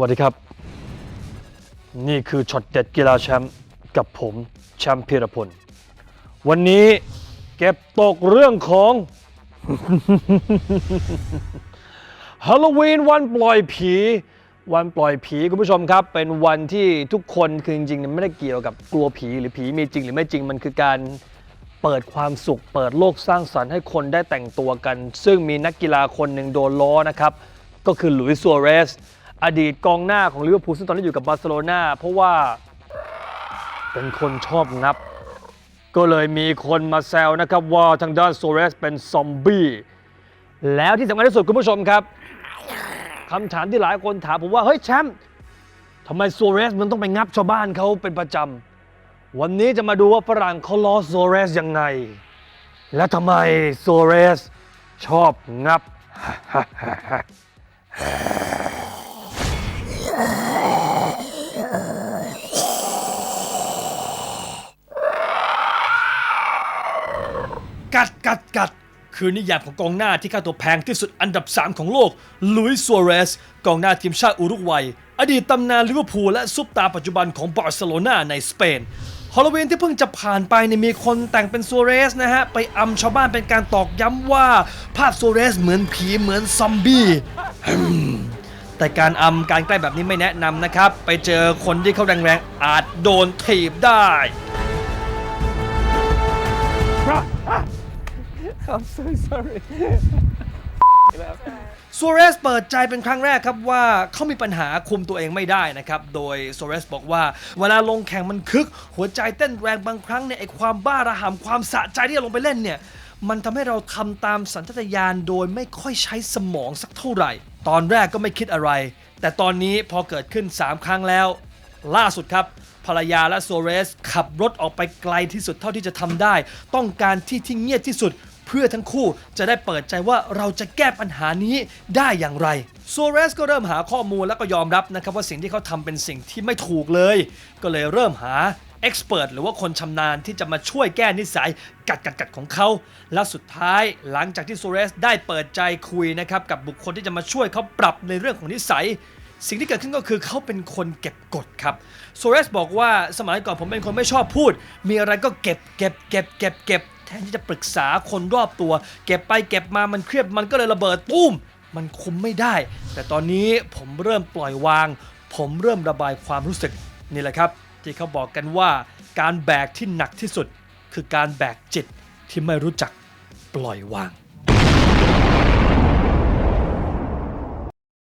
วัสดีครับ นี่คือช็อตเด็ดกีฬาแชมป์กับผมแชมป์พีรพล วันนี้เก็บตกเรื่องของ ฮาโลวีนวันปล่อยผี วันปล่อยผีคุณผู้ชมครับ เป็นวันที่ทุกคนคือจริงๆไม่ได้เกี่ยวกับกลัวผีหรือผีมีจริงหรือไม่จริงมันคือการเปิดความสุข เปิดโลกสร้างสรรค์ให้คนได้แต่งตัวกัน ซึ่งมีนักกีฬาคนหนึ่งโดนล้อนะครับ ก็คือหลุยส์ซัวเรส อดีตกองหน้าของลิเวอร์พูลซึ่งตอนนี้อยู่กับบาร์เซโลนาเพราะว่าเป็นคนชอบงับ ก็เลยมีคนมาแซวนะครับว่าทางด้านโซเรสเป็นซอมบี้แล้วที่สำคัญที่สุดคุณผู้ชมครับคำถามที่หลายคนถามผมว่า เฮ้ยแชมป์ทำไมโซเรสมันต้องไปงับชาวบ้านเขาเป็นประจำ วันนี้จะมาดูว่าฝรั่งเขาล้อโซเรสยังไง และทำไมโซเรสชอบงับ กัดกัดกัดคือนิยามของกองหน้าที่ค่าตัวแพงที่สุดอันดับ 3 ของโลกลุยส์ซัวเรสกองหน้าทีมชาติอุรุกวัย อดีตตำนานลิเวอร์พูลและซุปตาปัจจุบันของบาร์เซโลนาในสเปนฮอลโลวีนที่เพิ่งจะผ่านไปเนี่ยมีคนแต่งเป็นซัวเรสนะฮะ ไปอำชาวบ้านเป็นการตอกย้ำว่าภาพซัวเรสเหมือนผีเหมือนซอมบี้แต่การอำการใกล้แบบนี้ไม่แนะนำนะครับ ไปเจอคนที่เขาแรงๆ อาจโดนถีบได้ I'm so sorry. ซัวเรสเปิดใจเป็นครั้งแรกครับว่าเขามีปัญหาคุมตัวเองไม่ได้นะครับ โดยซัวเรสบอกว่า เวลาลงแข่งมันคึก หัวใจเต้นแรงบางครั้งเนี่ยไอความบ้าระห่ำความสะใจที่จะลงไปเล่นเนี่ย มันทำให้เราทำตามสัญชาตญาณโดยไม่ค่อยใช้สมองสักเท่าไหร่ ตอนแรกก็ไม่คิดอะไร แต่ตอนนี้พอเกิดขึ้น 3 ครั้งแล้ว ล่าสุดครับ ภรรยาและโซเรส ขับรถออกไปไกลที่สุดเท่าที่จะทำได้ ต้องการที่ที่เงียบที่สุด เพื่อทั้งคู่จะได้เปิดใจว่าเราจะแก้ปัญหานี้ได้อย่างไรโซเรสก็เริ่มหาข้อมูลแล้วก็ยอมรับนะครับว่าสิ่งที่เขาทำเป็นสิ่งที่ไม่ถูกเลย ก็เลยเริ่มหาเอ็กซ์เพรสหรือว่าคนชำนาญที่จะมาช่วยแก้นิสัยกัดกัดกัดของเขา แล้วสุดท้ายหลังจากที่โซเรสได้เปิดใจคุยนะครับกับบุคคลที่จะมาช่วยเขาปรับในเรื่องของนิสัย สิ่งที่เกิดขึ้นก็คือเขาเป็นคนเก็บกดครับโซเรสบอกว่าสมัยก่อนผมเป็นคนไม่ชอบพูด มีอะไรก็เก็บเก็บเก็บเก็บเก็บ แทนที่จะปรึกษาคนรอบตัว เก็บไปเก็บมามันเครียดมันก็เลยระเบิดตุ้ม มันคุมไม่ได้ แต่ตอนนี้ผมเริ่มปล่อยวาง ผมเริ่มระบายความรู้สึกนี่แหละครับ ที่เขาบอกกันว่า การแบกที่หนักที่สุด คือการแบกจิตที่ไม่รู้จักปล่อยวาง